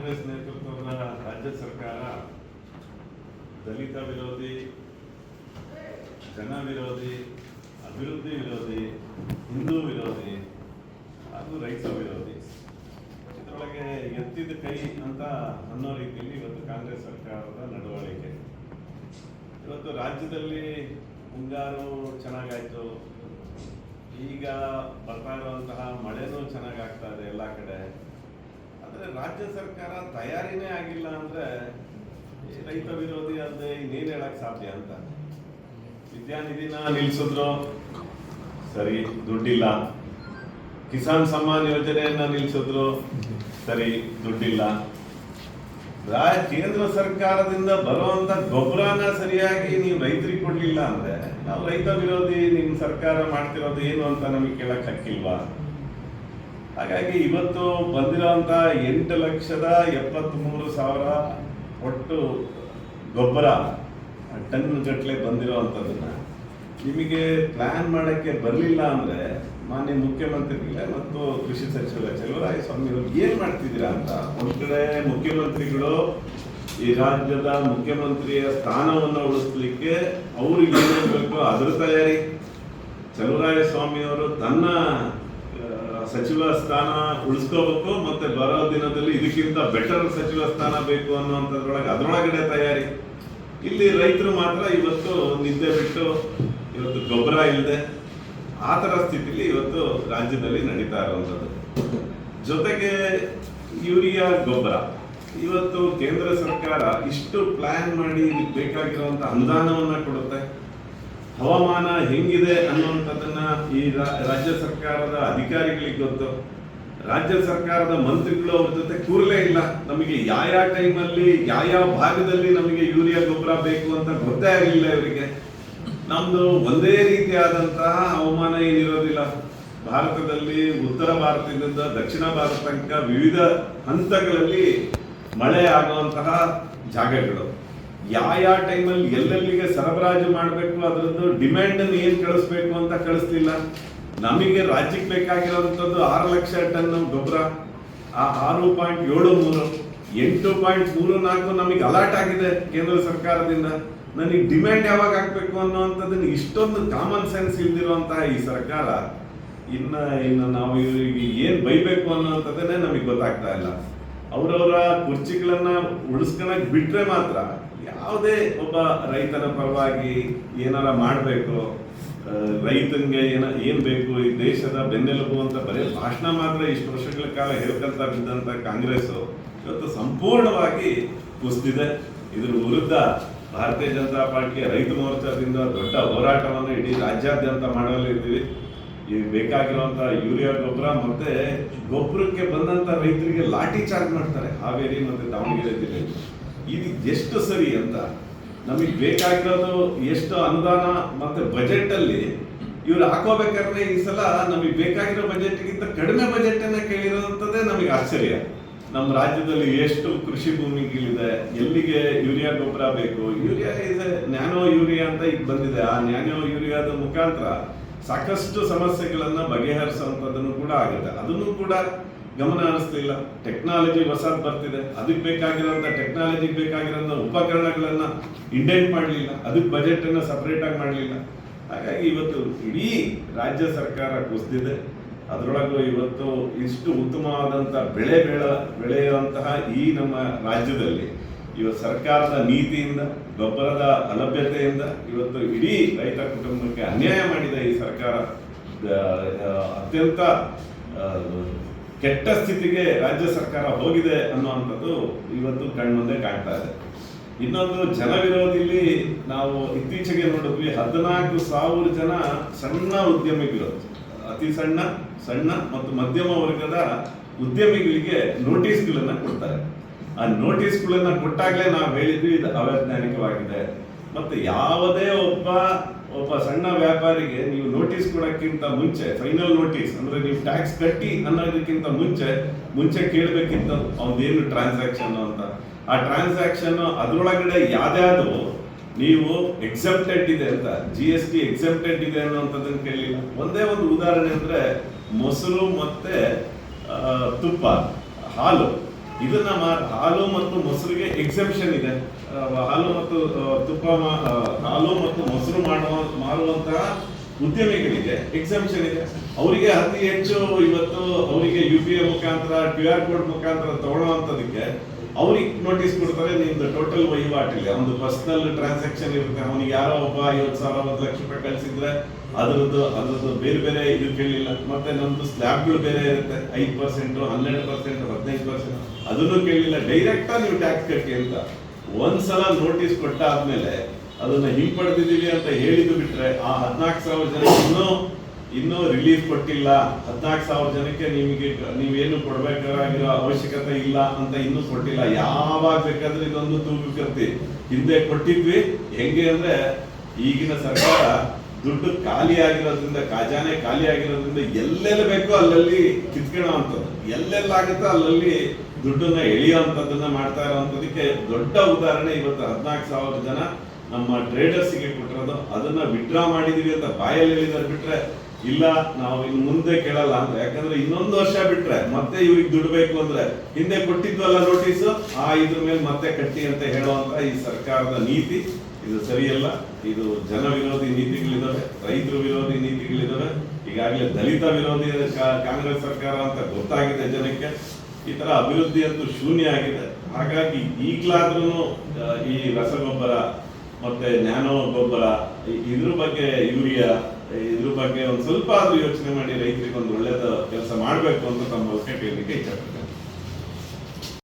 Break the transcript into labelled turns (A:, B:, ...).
A: ಕಾಂಗ್ರೆಸ್ ನೇತೃತ್ವದ ರಾಜ್ಯ ಸರ್ಕಾರ ದಲಿತ ವಿರೋಧಿ, ಜನ ವಿರೋಧಿ, ಅಭಿವೃದ್ಧಿ ವಿರೋಧಿ, ಹಿಂದೂ ವಿರೋಧಿ ಅದು ರೈತ ವಿರೋಧಿ. ಇದರೊಳಗೆ ಎತ್ತಿದ ಕೈ ಅಂತ ಅನ್ನೋ ರೀತಿಯಲ್ಲಿ ಇವತ್ತು ಕಾಂಗ್ರೆಸ್ ಸರ್ಕಾರದ ನಡವಳಿಕೆ. ಇವತ್ತು ರಾಜ್ಯದಲ್ಲಿ ಮುಂಗಾರು ಚೆನ್ನಾಗಾಯ್ತು. ಈಗ ಬರ್ತಾ ಇರುವಂತಹ ಮಳೆನೂ ಚೆನ್ನಾಗಾಗ್ತಾ ಇದೆ ಎಲ್ಲ ಕಡೆ. ಆದರೆ ರಾಜ್ಯ ಸರ್ಕಾರ ತಯಾರಿನೇ ಆಗಿಲ್ಲ ಅಂದ್ರೆ ರೈತ ವಿರೋಧಿ ಅಂತ ಇನ್ನೇನು ಹೇಳಕ್ ಸಾಧ್ಯ ಅಂತ? ವಿದ್ಯಾನಿಧಿನ ನಿಲ್ಸಿದ್ರು? ಸರಿ, ದುಡ್ಡಿಲ್ಲ. ಕಿಸಾನ್ ಸಮ್ಮಾನ್ ಯೋಜನೆಯನ್ನ ನಿಲ್ಸಿದ್ರು? ಸರಿ, ದುಡ್ಡಿಲ್ಲ. ಕೇಂದ್ರ ಸರ್ಕಾರದಿಂದ ಬರುವಂತ ಗೊಬ್ಬರನ ಸರಿಯಾಗಿ ನೀವು ರೈತರಿಗೆ ಕೊಡ್ಲಿಲ್ಲ ಅಂದ್ರೆ, ನಾವು ರೈತ ವಿರೋಧಿ ನಿಮ್ ಸರ್ಕಾರ ಮಾಡ್ತಿರೋದು ಏನು ಅಂತ ನಮಗೆ ಕೇಳಕ್ ಹಕ್ಕಿಲ್ವಾ? ಹಾಗಾಗಿ ಇವತ್ತು ಬಂದಿರೋಂತ ಎಂಟು ಲಕ್ಷದ ಎಪ್ಪತ್ಮೂರು ಸಾವಿರ ಒಟ್ಟು ಗೊಬ್ಬರ ಟನ್ ಗಟ್ಟಲೆ ಬಂದಿರೋವಂಥದ್ದನ್ನ ನಿಮಗೆ ಪ್ಲಾನ್ ಮಾಡಕ್ಕೆ ಬರಲಿಲ್ಲ ಅಂದ್ರೆ ಮಾನ್ಯ ಮುಖ್ಯಮಂತ್ರಿಗಳೇ ಮತ್ತು ಕೃಷಿ ಸಚಿವ ಚಲುವರಾಯ ಸ್ವಾಮಿ ಅವರು ಏನ್ ಮಾಡ್ತಿದ್ದೀರಾ ಅಂತ ಒಂದು ಕಡೆ ಮುಖ್ಯಮಂತ್ರಿಗಳು ಈ ರಾಜ್ಯದ ಮುಖ್ಯಮಂತ್ರಿಯ ಸ್ಥಾನವನ್ನು ಉಳಿಸ್ಲಿಕ್ಕೆ ಅವ್ರಿಗೆ ಏನು ಬೇಕೋ ಅದ್ರ ತಯಾರಿ. ಚಲುವರಾಯ ಸ್ವಾಮಿಯವರು ತನ್ನ ಸಚಿವ ಸ್ಥಾನ ಉಳಿಸ್ಕೋಬೇಕು ಮತ್ತೆ ಬರೋ ದಿನದಲ್ಲಿ ಇದಕ್ಕಿಂತ ಬೆಟರ್ ಸಚಿವ ಸ್ಥಾನ ಬೇಕು ಅನ್ನುವಂಥದ್ರೊಳಗೆ ಅದರೊಳಗಡೆ ತಯಾರಿ. ಇಲ್ಲಿ ರೈತರು ಮಾತ್ರ ಇವತ್ತು ನಿದ್ದೆ ಬಿಟ್ಟು ಇವತ್ತು ಗೊಬ್ಬರ ಇಲ್ಲದೆ ಆ ಥರ ಸ್ಥಿತಿಲಿ ಇವತ್ತು ರಾಜ್ಯದಲ್ಲಿ ನಡೀತಾ ಇರುವಂಥದ್ದು. ಜೊತೆಗೆ ಯೂರಿಯಾ ಗೊಬ್ಬರ. ಇವತ್ತು ಕೇಂದ್ರ ಸರ್ಕಾರ ಇಷ್ಟು ಪ್ಲಾನ್ ಮಾಡಿ ಇದಕ್ಕೆ ಬೇಕಾಗಿರುವಂಥ ಅನುದಾನವನ್ನ ಕೊಡುತ್ತೆ. ಹವಾಮಾನ ಹೆಂಗಿದೆ ಅನ್ನುವಂಥದ್ದನ್ನ ಈ ರಾಜ್ಯ ಸರ್ಕಾರದ ಅಧಿಕಾರಿಗಳಿಗೆ ಗೊತ್ತು. ರಾಜ್ಯ ಸರ್ಕಾರದ ಮಂತ್ರಿಗಳು ಅವ್ರ ಜೊತೆ ಕೂರಲೇ ಇಲ್ಲ. ನಮಗೆ ಯಾವ ಟೈಮಲ್ಲಿ ಯಾವ ಭಾಗದಲ್ಲಿ ನಮಗೆ ಯೂರಿಯಾ ಗೊಬ್ಬರ ಬೇಕು ಅಂತ ಗೊತ್ತೇ ಆಗಲಿಲ್ಲ ಇವರಿಗೆ. ನಮ್ದು ಒಂದೇ ರೀತಿಯಾದಂತಹ ಹವಾಮಾನ ಏನಿರೋದಿಲ್ಲ. ಭಾರತದಲ್ಲಿ ಉತ್ತರ ಭಾರತದಿಂದ ದಕ್ಷಿಣ ಭಾರತ ತನಕ ವಿವಿಧ ಹಂತಗಳಲ್ಲಿ ಮಳೆ ಆಗುವಂತಹ ಜಾಗಗಳು. ಯಾವ ಯಾವ ಟೈಮಲ್ಲಿ ಎಲ್ಲೆಲ್ಲಿಗೆ ಸರಬರಾಜು ಮಾಡಬೇಕು, ಅದರದ್ದು ಡಿಮ್ಯಾಂಡ್ ಏನು ಕಳಿಸ್ಬೇಕು ಅಂತ ಕಳಿಸ್ಲಿಲ್ಲ. ನಮಗೆ ರಾಜ್ಯಕ್ಕೆ ಬೇಕಾಗಿರುವಂತದ್ದು ಆರು ಲಕ್ಷ ಟನ್ ಗೊಬ್ಬರ, ಆ ಆರು ಪಾಯಿಂಟ್ ಏಳು ಮೂರು, ಎಂಟು ಪಾಯಿಂಟ್ ಮೂರು ನಾಲ್ಕು ನಮಗೆ ಅಲರ್ಟ್ ಆಗಿದೆ ಕೇಂದ್ರ ಸರ್ಕಾರದಿಂದ. ನನಗೆ ಡಿಮ್ಯಾಂಡ್ ಯಾವಾಗ ಹಾಕ್ಬೇಕು ಅನ್ನೋವಂಥದ್ದನ್ನು ಇಷ್ಟೊಂದು ಕಾಮನ್ ಸೆನ್ಸ್ ಇಲ್ದಿರುವಂತಹ ಈ ಸರ್ಕಾರ ಇನ್ನ, ಇನ್ನು ನಾವು ಇವರಿಗೆ ಏನು ಬೈಬೇಕು ಅನ್ನೋವಂಥದ್ದನ್ನೇ ನಮಗೆ ಗೊತ್ತಾಗ್ತಾ ಇಲ್ಲ. ಅವರವರ ಕುರ್ಚಿಗಳನ್ನು ಉಳಿಸ್ಕೊಳಕ್ ಬಿಟ್ಟರೆ ಮಾತ್ರ ಯಾವುದೇ ಒಬ್ಬ ರೈತನ ಪರವಾಗಿ ಏನಾರ ಮಾಡಬೇಕು ರೈತನಿಗೆ ಏನ, ಏನ್ ಬೇಕು, ಈ ದೇಶದ ಬೆನ್ನೆಲುಬು ಅಂತ ಬರೀ ಭಾಷಣ ಮಾತ್ರ ಇಷ್ಟು ವರ್ಷಗಳ ಕಾಲ ಹೇಳ್ಕೊಂತ ಬಿದ್ದಂತ ಕಾಂಗ್ರೆಸ್ ಇವತ್ತು ಸಂಪೂರ್ಣವಾಗಿ ಕುಸಿದಿದೆ ಇದ್ರ ವಿರುದ್ಧ ಭಾರತೀಯ ಜನತಾ ಪಾರ್ಟಿಯ ರೈತ ಮೋರ್ಚಾದಿಂದ ದೊಡ್ಡ ಹೋರಾಟವನ್ನು ಇಡೀ ರಾಜ್ಯಾದ್ಯಂತ ಮಾಡಲಿದ್ದೀವಿ ಈ ಬೇಕಾಗಿರುವಂತ ಯೂರಿಯಾ ಗೊಬ್ಬರ ಮತ್ತೆ ಗೊಬ್ಬರಕ್ಕೆ ಬಂದಂತ ರೈತರಿಗೆ ಲಾಠಿ ಚಾರ್ಜ್ ಮಾಡ್ತಾರೆ. ಹಾವೇರಿ ಮತ್ತೆ ದಾವಣಗೆರೆ ಜಿಲ್ಲೆಯಲ್ಲಿ. ಇದು ಎಷ್ಟು ಸರಿ ಅಂತ ನಮಗೆ ಬೇಕಾಗಿರೋದು ಎಷ್ಟು ಅನುದಾನ ಮತ್ತೆ ಬಜೆಟ್ ಅಲ್ಲಿ ಇವ್ರು ಹಾಕೋಬೇಕಾದ್ರೆ ಈ ಸಲ ನಮಗೆ ಬೇಕಾಗಿರೋ ಬಜೆಟ್ಗಿಂತ ಕಡಿಮೆ ಬಜೆಟ್ ಅನ್ನ ಕೇಳಿರೋಂಥದ್ದೇ ನಮಗೆ ಆಶ್ಚರ್ಯ. ನಮ್ಮ ರಾಜ್ಯದಲ್ಲಿ ಎಷ್ಟು ಕೃಷಿ ಭೂಮಿಗಳಿದೆ, ಎಲ್ಲಿಗೆ ಯೂರಿಯಾ ಗೊಬ್ಬರ ಬೇಕು, ಯೂರಿಯಾ ಇದೆ, ನ್ಯಾನೋ ಯೂರಿಯಾ ಅಂತ ಈಗ ಬಂದಿದೆ. ಆ ನ್ಯಾನೋ ಯೂರಿಯಾದ ಮುಖಾಂತರ ಸಾಕಷ್ಟು ಸಮಸ್ಯೆಗಳನ್ನ ಬಗೆಹರಿಸುವಂಥದ್ದನ್ನು ಕೂಡ ಆಗುತ್ತೆ. ಅದನ್ನು ಕೂಡ ಗಮನ ಹರಿಸ್ತಿಲ್ಲ ಟೆಕ್ನಾಲಜಿ ಹೊಸದ್ ಬರ್ತಿದೆ. ಅದಕ್ಕೆ ಬೇಕಾಗಿರೋಂಥ ಟೆಕ್ನಾಲಜಿಗೆ ಬೇಕಾಗಿರೋಂಥ ಉಪಕರಣಗಳನ್ನ ಇಂಡೆಂಟ್ ಮಾಡಲಿಲ್ಲ. ಅದಕ್ಕೆ ಬಜೆಟ್ ಸಪ್ರೇಟಾಗಿ ಮಾಡಲಿಲ್ಲ. ಹಾಗಾಗಿ ಇವತ್ತು ಇಡೀ ರಾಜ್ಯ ಸರ್ಕಾರ ಕುಸಿದಿದೆ ಅದರೊಳಗೂ ಇವತ್ತು ಇಷ್ಟು ಉತ್ತಮವಾದಂಥ ಬೆಳೆ ಬೆಳ, ಬೆಳೆಯುವಂತಹ ಈ ನಮ್ಮ ರಾಜ್ಯದಲ್ಲಿ ಇವತ್ತು ಸರ್ಕಾರದ ನೀತಿಯಿಂದ, ಗೊಬ್ಬರದ ಅಲಭ್ಯತೆಯಿಂದ ಇವತ್ತು ಇಡೀ ರೈತ ಕುಟುಂಬಕ್ಕೆ ಅನ್ಯಾಯ ಮಾಡಿದೆ ಈ ಸರ್ಕಾರ ಅತ್ಯಂತ ಕೆಟ್ಟ ಸ್ಥಿತಿಗೆ ರಾಜ್ಯ ಸರ್ಕಾರ ಹೋಗಿದೆ ಅನ್ನುವಂಥದ್ದು ಇವತ್ತು ಕಣ್ಮುಂದೆ ಕಾಣ್ತಾ ಇದೆ. ಇನ್ನೊಂದು ಜನ ವಿರೋಧಿಲಿ ನಾವು ಇತ್ತೀಚೆಗೆ ನೋಡಿದ್ವಿ ಹದಿನಾಲ್ಕು ಸಾವಿರ ಜನ ಸಣ್ಣ ಉದ್ಯಮಿಗಳು, ಅತಿ ಸಣ್ಣ ಸಣ್ಣ ಮತ್ತು ಮಧ್ಯಮ ವರ್ಗದ ಉದ್ಯಮಿಗಳಿಗೆ ನೋಟಿಸ್ಗಳನ್ನು ಕೊಡ್ತಾರೆ. ಆ ನೋಟಿಸ್ಗಳನ್ನು ಕೊಟ್ಟಾಗಲೇ ನಾವು ಹೇಳಿದ್ವಿ ಇದು ಅವೈಜ್ಞಾನಿಕವಾಗಿದೆ. ಮತ್ತೆ ಯಾವುದೇ ಒಬ್ಬ ಒಬ್ಬ ಸಣ್ಣ ವ್ಯಾಪಾರಿಗೆ ನೀವು ನೋಟಿಸ್ ಕೊಡಕ್ಕಿಂತ ಮುಂಚೆ ಫೈನಲ್ ನೋಟಿಸ್ ಅಂದ್ರೆ ನೀವು ಟ್ಯಾಕ್ಸ್ ಕಟ್ಟಿ ಅನ್ನೋದಕ್ಕಿಂತ ಮುಂಚೆ ಮುಂಚೆ ಕೇಳಬೇಕಿತ್ತು ಅವನೇನು ಟ್ರಾನ್ಸಾಕ್ಷನ್ ಅಂತ. ಆ ಟ್ರಾನ್ಸಾಕ್ಷನ್ ಅದರೊಳಗಡೆ ಯಾವ್ದಾದ್ರು ನೀವು ಎಕ್ಸೆಪ್ಟೆಡ್ ಇದೆ ಅಂತ ಜಿ ಎಸ್ ಟಿ ಎಕ್ಸೆಪ್ಟೆಡ್ ಇದೆ ಅನ್ನೋಂಥದ್ದನ್ನು ಕೇಳಲಿಲ್ಲ ಒಂದೇ ಒಂದು ಉದಾಹರಣೆ ಅಂದ್ರೆ ಮೊಸರು ಮತ್ತೆ ತುಪ್ಪ, ಹಾಲು. ಇದನ್ನ ಹಾಲು ಮತ್ತು ಮೊಸರಿಗೆ ಎಕ್ಸೆಪ್ಷನ್ ಇದೆ. ಹಾಲು ಮತ್ತು ತುಪ್ಪ ಹಾಲು ಮತ್ತು ಮೊಸರು ಮಾಡುವ ಮಾರುವಂತಹ ಉದ್ಯಮಿಗಳಿಗೆ ಎಕ್ಸಾಮಿಷನ್ ಇದೆ. ಅವರಿಗೆ ಅತಿ ಹೆಚ್ಚು ಇವತ್ತು ಅವರಿಗೆ ಯು ಪಿ ಐ ಮುಖಾಂತರ ಕ್ಯೂ ಆರ್ ಕೋಡ್ ಮುಖಾಂತರ ತಗೊಳ್ಳುವಂಥದಕ್ಕೆ ಅವ್ರಿಗೆ ನೋಟಿಸ್ ಕೊಡ್ತಾರೆ, ನಿಮ್ದು ಟೋಟಲ್ ವಹಿವಾಟಿಲ್ಲ. ಒಂದು ಪರ್ಸನಲ್ ಟ್ರಾನ್ಸಾಕ್ಷನ್ ಇರುತ್ತೆ. ಅವನಿಗೆ ಯಾರೋ ಒಬ್ಬ ಐವತ್ತು ಸಾವಿರ, ಒಂದು ಲಕ್ಷ ರೂಪಾಯಿ ಕಳಿಸಿದ್ರೆ ಅದರದ್ದು ಅದರದ್ದು ಬೇರೆ ಬೇರೆ ಇದು ಕೇಳಿಲ್ಲ. ಮತ್ತೆ ನಮ್ದು ಸ್ಲ್ಯಾಬ್ಗಳು ಬೇರೆ ಇರುತ್ತೆ. ಐದು ಪರ್ಸೆಂಟ್ ಹನ್ನೆರಡು ಪರ್ಸೆಂಟ್ ಹದಿನೈದು ಪರ್ಸೆಂಟ್ ಅದನ್ನು ಕೇಳಿಲ್ಲ. ಡೈರೆಕ್ಟಾಗಿ ನೀವು ಟ್ಯಾಕ್ಸ್ ಕಟ್ಟಿ ಅಂತ. ಒಂದ್ಸಲ ನೋಟಿಸ್ ಕೊಟ್ಟಾದ್ಮೇಲೆ ಅದನ್ನ ಹಿಂಪಡೆದಿದ್ದೀವಿ ಅಂತ ಹೇಳಿದ್ದು ಬಿಟ್ರೆ ಆ ಹದಿನಾಲ್ಕು ಸಾವಿರ ಜನ ಇನ್ನೂ ಇನ್ನೂ ರಿಲೀಫ್ ಕೊಟ್ಟಿಲ್ಲ. ಹದಿನಾಲ್ಕು ಸಾವಿರ ಜನಕ್ಕೆ ನಿಮಗೆ, ನೀವೇನು ಕೊಡ್ಬೇಕಾಗಿರೋ ಅವಶ್ಯಕತೆ ಇಲ್ಲ ಅಂತ ಇನ್ನೂ ಕೊಟ್ಟಿಲ್ಲ. ಯಾವಾಗ ಬೇಕಾದ್ರೆ ಇದೊಂದು ತೂಗುಕರ್ತಿ ಹಿಂದೆ ಕೊಟ್ಟಿದ್ವಿ. ಹೆಂಗೆ ಅಂದ್ರೆ ಈಗಿನ ಸರ್ಕಾರ ದುಡ್ಡು ಖಾಲಿ ಆಗಿರೋದ್ರಿಂದ, ಖಜಾನೆ ಖಾಲಿ ಆಗಿರೋದ್ರಿಂದ ಎಲ್ಲೆಲ್ಲಿ ಬೇಕೋ ಅಲ್ಲಲ್ಲಿ ಕಿತ್ಕೊಳ್ಳೋ ಅಂಥದ್ದು. ಎಲ್ಲೆಲ್ಲ ಆಗುತ್ತೋ ಅಲ್ಲಲ್ಲಿ ದುಡ್ಡನ್ನ ಎಳೆಯುವಂಥದ್ದನ್ನ ಮಾಡ್ತಾ ಇರೋವಂಥದಕ್ಕೆ ದೊಡ್ಡ ಉದಾಹರಣೆ ಇವತ್ತು ಹದಿನಾಲ್ಕು ಸಾವಿರ ಜನ ನಮ್ಮ ಟ್ರೇಡರ್ಸ್ಗೆ ಕೊಟ್ಟಿರೋದು. ಅದನ್ನ ವಿಡ್ರಾ ಮಾಡಿದೀವಿ ಅಂತ ಬಾಯಲ್ಲಿ ಹೇಳಿದಾರೆ ಬಿಟ್ರೆ ಇಲ್ಲ, ನಾವು ಇನ್ನು ಮುಂದೆ ಕೇಳಲ್ಲ ಅಂದ್ರೆ. ಯಾಕಂದ್ರೆ ಇನ್ನೊಂದು ವರ್ಷ ಬಿಟ್ರೆ ಮತ್ತೆ ಇವ್ರಿಗೆ ದುಡ್ಡು ಬೇಕು ಅಂದ್ರೆ ಹಿಂದೆ ಕೊಟ್ಟಿದ್ವಲ್ಲ ನೋಟಿಸ್ ಆ ಇದ್ರ ಮೇಲೆ ಮತ್ತೆ ಕಟ್ಟಿ ಅಂತ ಹೇಳುವಂತ ಈ ಸರ್ಕಾರದ ನೀತಿ. ಇದು ಸರಿಯಲ್ಲ, ಇದು ಜನ ವಿರೋಧಿ ನೀತಿಗಳಿದ್ದಾವೆ ರೈತರು ವಿರೋಧಿ ನೀತಿಗಳಿದ್ದಾವೆ ಈಗಾಗಲೇ ದಲಿತ ವಿರೋಧಿ ಕಾಂಗ್ರೆಸ್ ಸರ್ಕಾರ ಅಂತ ಗೊತ್ತಾಗಿದೆ ಜನಕ್ಕೆ. ಈ ತರ ಅಭಿವೃದ್ಧಿ ಅಂತೂ ಶೂನ್ಯ ಆಗಿದೆ. ಹಾಗಾಗಿ ಈಗಲಾದ್ರೂ ಈ ರಸಗೊಬ್ಬರ ಮತ್ತೆ ನ್ಯಾನೋ ಗೊಬ್ಬರ ಇದ್ರ ಬಗ್ಗೆ ಯೂರಿಯಾ, ಇದ್ರ ಬಗ್ಗೆ ಒಂದು ಸ್ವಲ್ಪ ಆದ್ರೂ ಯೋಚನೆ ಮಾಡಿ ರೈತರಿಗೆ ಒಂದು ಒಳ್ಳೇದ ಕೆಲಸ ಮಾಡಬೇಕು ಅಂತ ತಮ್ಮ ಕೇಳಲಿಕ್ಕೆ ಇಷ್ಟಪಡ್ತೇನೆ